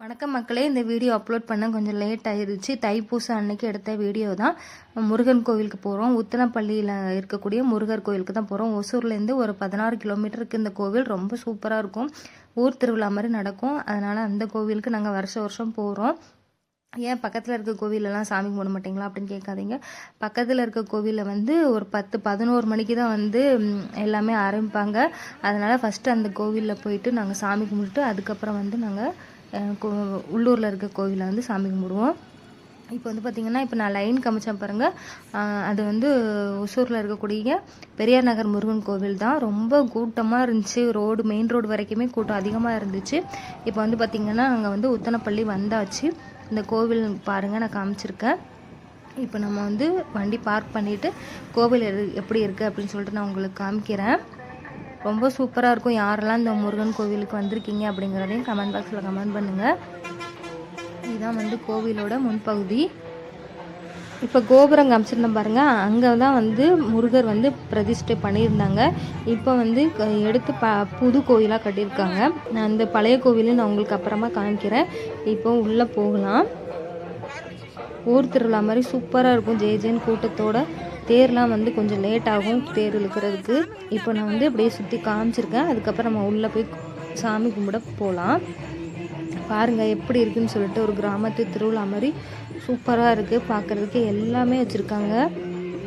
வணக்கம் மக்களே இந்த வீடியோ அப்லோட் பண்ண கொஞ்சம் லேட் ஆயிடுச்சு தைப்பூசம் அன்னைக்கு எடுத்த வீடியோ தான். முருகன் கோவிலுக்கு போகிறோம் உத்தனப்பள்ளியில் இருக்கக்கூடிய முருகர் கோவிலுக்கு தான் போகிறோம் ஒசூர்லேருந்து ஒரு பதினாறு கிலோமீட்டருக்கு இந்த கோவில் ரொம்ப சூப்பராக இருக்கும். ஊர் திருவிழா மாதிரி நடக்கும். அதனால் அந்த கோவிலுக்கு நாங்கள் வருஷம் வருஷம் போகிறோம் ஏன் பக்கத்தில் இருக்க கோவிலெல்லாம் சாமி கும்பிட மாட்டிங்களா அப்படின்னு கேட்காதீங்க. பக்கத்தில் இருக்க கோவிலில் வந்து ஒரு பத்து பதினோரு மணிக்கு தான் வந்து எல்லாமே ஆரம்பிப்பாங்க. அதனால் ஃபஸ்ட்டு அந்த கோவிலில் போயிட்டு நாங்கள் சாமி கும்பிட்டு அதுக்கப்புறம் வந்து நாங்கள் உள்ளூரில் இருக்க கோவிலில் வந்து சாமி கும்பிடுவோம். இப்போ வந்து பார்த்திங்கன்னா இப்போ நான் லைன் காமிச்சேன் பாருங்கள் அது வந்து ஒசூரில் இருக்கக்கூடிய பெரியார் நகர் முருகன் கோவில் தான். ரொம்ப கூட்டமாக இருந்துச்சு. ரோடு மெயின் ரோடு வரைக்குமே கூட்டம் அதிகமாக இருந்துச்சு. இப்போ வந்து பார்த்திங்கன்னா அங்கே வந்து உத்தனப்பள்ளி வந்தாச்சு. இந்த கோவில் பாருங்கள் நான் காமிச்சிருக்கேன். இப்போ நம்ம வந்து வண்டி பார்க் பண்ணிவிட்டு கோவில் எது- எப்படி இருக்குது அப்படின்னு சொல்லிட்டு நான் உங்களுக்கு காமிக்கிறேன். ரொம்ப சூப்பராக இருக்கும். யாரெல்லாம் இந்த முருகன் கோவிலுக்கு வந்திருக்கீங்க அப்படிங்கிறதையும் கமெண்ட் பாக்ஸில் கமெண்ட் பண்ணுங்கள் இதுதான் வந்து கோவிலோட முன்பகுதி. இப்போ கோபுரம் காமிச்சிருந்தோம் பாருங்கள் அங்கே தான் வந்து முருகர் வந்து பிரதிஷ்டை பண்ணியிருந்தாங்க. இப்போ வந்து க- எடுத்து ப புது கோயிலாக கட்டியிருக்காங்க. நான் அந்த பழைய கோவிலையும் நான் உங்களுக்கு அப்புறமா காமிக்கிறேன். இப்போ உள்ளே போகலாம். ஊர் திருவிழா மாதிரி சூப்பராக இருக்கும். ஜே ஜேன்னு கூட்டத்தோட தேர்லாம் வந்து கொஞ்சம் லேட் ஆகும் தேர் இழுக்கிறதுக்கு. இப்போ நான் வந்து அப்படியே சுற்றி காமிச்சிருக்கேன். அதுக்கப்புறம் நம்ம உள்ளே போய் சாமி கும்பிட போகலாம் பாருங்கள் எப்படி இருக்குன்னு சொல்லிட்டு ஒரு கிராமத்து திருவிழா மாதிரி சூப்பராக இருக்குது பார்க்குறதுக்கு எல்லாமே வச்சுருக்காங்க.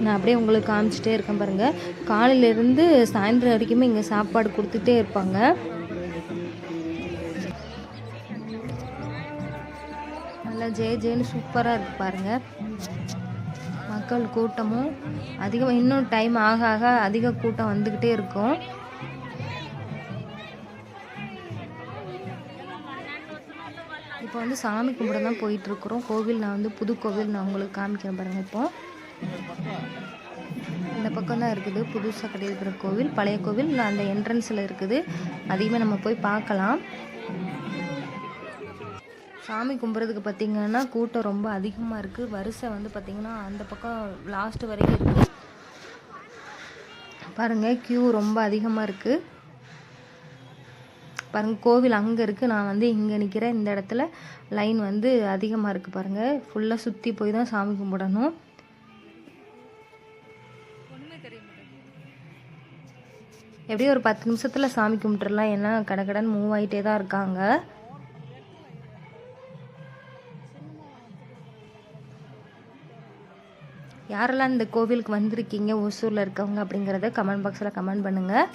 நான் அப்படியே உங்களுக்கு காமிச்சிட்டே இருக்கேன் பாருங்கள் காலையிலேருந்து சாயந்தரம் வரைக்குமே இங்கே சாப்பாடு கொடுத்துட்டே இருப்பாங்க. நல்லா ஜே ஜேன்னு சூப்பராக இருக்குது பாருங்கள் மக்கள் கூட்டமும் அதிகம் இன்னும் டைம் ஆக ஆக அதிக கூட்டம் வந்துக்கிட்டே இருக்கும். இப்போ வந்து சாமி கும்பிட தான் போயிட்டு இருக்கிறோம் கோவில் நான் வந்து புது கோவில் நான் உங்களுக்கு காமிக்கிறேன் பாருங்க இப்போ. இந்த பக்கம் தான் இருக்குது. புதுசாக கட்டியிருக்கிற கோவில் பழைய கோவில். அந்த என்ட்ரன்ஸில் இருக்குது. அதையுமே நம்ம போய் பார்க்கலாம். சாமி கும்பிட்றதுக்கு பார்த்தீங்கன்னா கூட்டம் ரொம்ப அதிகமாக இருக்குது வரிசை வந்து பார்த்தீங்கன்னா அந்த பக்கம் லாஸ்ட் வரைக்கும் இருக்குது பாருங்கள் க்யூ ரொம்ப அதிகமாக இருக்குது பாருங்கள் கோவில் அங்கே இருக்குது நான் வந்து இங்கே நிற்கிறேன் இந்த இடத்துல லைன் வந்து அதிகமாக இருக்குது பாருங்கள் ஃபுல்லாக சுற்றி போய் தான் சாமி கும்பிடணும். எப்படியும் ஒரு பத்து நிமிஷத்தில் சாமி கும்பிட்டுறலாம். ஏன்னா கடகடன் மூவ் ஆகிட்டே தான் இருக்காங்க. யாரெல்லாம் இந்த கோவிலுக்கு வந்திருக்கீங்க ஒசூரில் இருக்கவங்க அப்படிங்கிறத கமெண்ட் பாக்ஸில் கமெண்ட் பண்ணுங்கள்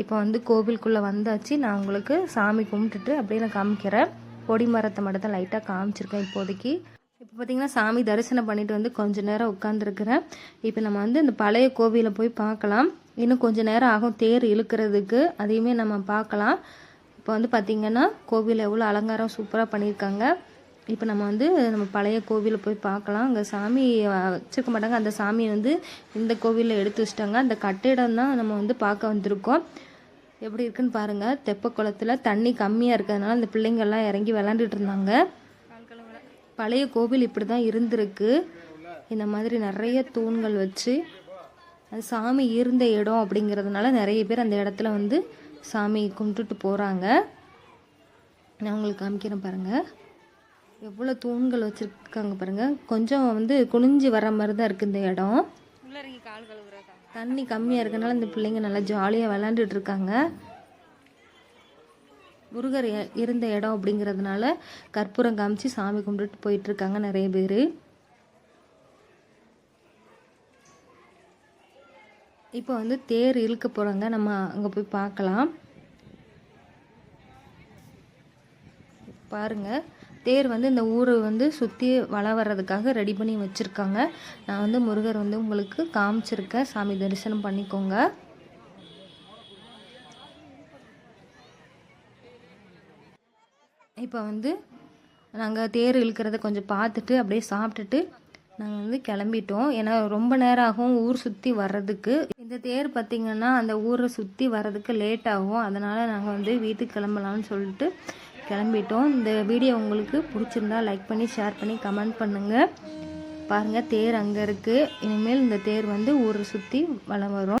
இப்போ வந்து கோவிலுக்குள்ளே வந்தாச்சு. நான் உங்களுக்கு சாமி கும்பிட்டுட்டு அப்படியே நான் காமிக்கிறேன். கொடி மரத்தை மட்டும் தான் லைட்டாக காமிச்சிருக்கேன் இப்போதைக்கு. இப்போ பார்த்தீங்கன்னா சாமி தரிசனம் பண்ணிட்டு வந்து கொஞ்ச நேரம் உட்காந்துருக்குறேன் இப்போ நம்ம வந்து இந்த பழைய கோவிலை போய் பார்க்கலாம். இன்னும் கொஞ்ச நேரம் ஆகும் தேர் இழுக்கிறதுக்கு. அதையுமே நம்ம பார்க்கலாம். இப்போ வந்து பார்த்திங்கன்னா கோவில் எவ்வளோ அலங்காரம் சூப்பராக பண்ணியிருக்காங்க. இப்போ நம்ம வந்து நம்ம பழைய கோவிலை போய் பார்க்கலாம் அங்கே சாமி வச்சுருக்க வச்சிருக்க மாட்டாங்க. அந்த சாமியை வந்து இந்த கோவிலில் எடுத்து வச்சிட்டாங்க. அந்த கட்டிடம் தான் நம்ம வந்து பார்க்க வந்திருக்கோம். எப்படி இருக்குன்னு பாருங்கள் தெப்ப குளத்துல தண்ணி கம்மியாக இருக்கிறதுனால அந்த பிள்ளைங்கள்லாம் இறங்கி விளாண்டுட்டு இருந்தாங்க. பழைய கோவில் இப்படி தான் இருந்திருக்கு. இந்த மாதிரி நிறைய தூண்கள் வச்சு அது சாமி இருந்த இடம் அப்படிங்கிறதுனால நிறைய பேர் அந்த இடத்துல வந்து சாமி கும்பிட்டுட்டு போகிறாங்க நான் உங்களுக்கு காமிக்கிறேன் பாருங்கள் எவ்வளோ தூண்கள் வச்சுருக்காங்க பாருங்கள் கொஞ்சம் வந்து குனிஞ்சு வர மாதிரி தான் இருக்குது இந்த இடம். தண்ணி கம்மியாக இருக்கனால இந்த பிள்ளைங்க நல்லா ஜாலியாக விளாண்டுட்டு இருக்காங்க. முருகர் இருந்த இடம் அப்படிங்கிறதுனால கற்பூரம் காமிச்சு சாமி கும்பிட்டுட்டு போயிட்டு இருக்காங்க நிறைய பேர். இப்போ வந்து தேர் இழுக்க போகிறாங்க நம்ம அங்கே போய் பார்க்கலாம். பாருங்க. தேர் வந்து இந்த ஊரை வந்து சுற்றி வள வர்றதுக்காக ரெடி பண்ணி வச்சுருக்காங்க. நான் வந்து முருகர் வந்து உங்களுக்கு காமிச்சிருக்கேன். சாமி தரிசனம் பண்ணிக்கோங்க. இப்போ வந்து நாங்கள் தேர் இழுக்கிறத கொஞ்சம் பார்த்துட்டு அப்படியே சாப்பிட்டுட்டு நாங்கள் வந்து கிளம்பிட்டோம். ஏன்னா ரொம்ப நேரம் ஆகும் ஊர் சுற்றி வர்றதுக்கு. இந்த தேர் பார்த்திங்கன்னா அந்த ஊரை சுற்றி வர்றதுக்கு லேட் ஆகும். அதனால் நாங்கள் வந்து வீட்டுக்கு கிளம்பலாம்னு சொல்லிட்டு கிளம்பிட்டோம். இந்த வீடியோ உங்களுக்கு பிடிச்சிருந்தா லைக் பண்ணி ஷேர் பண்ணி கமெண்ட் பண்ணுங்கள் பாருங்கள் தேர் அங்கே இருக்குது இனிமேல் இந்த தேர் வந்து ஊரை சுற்றி வளம் வரும்.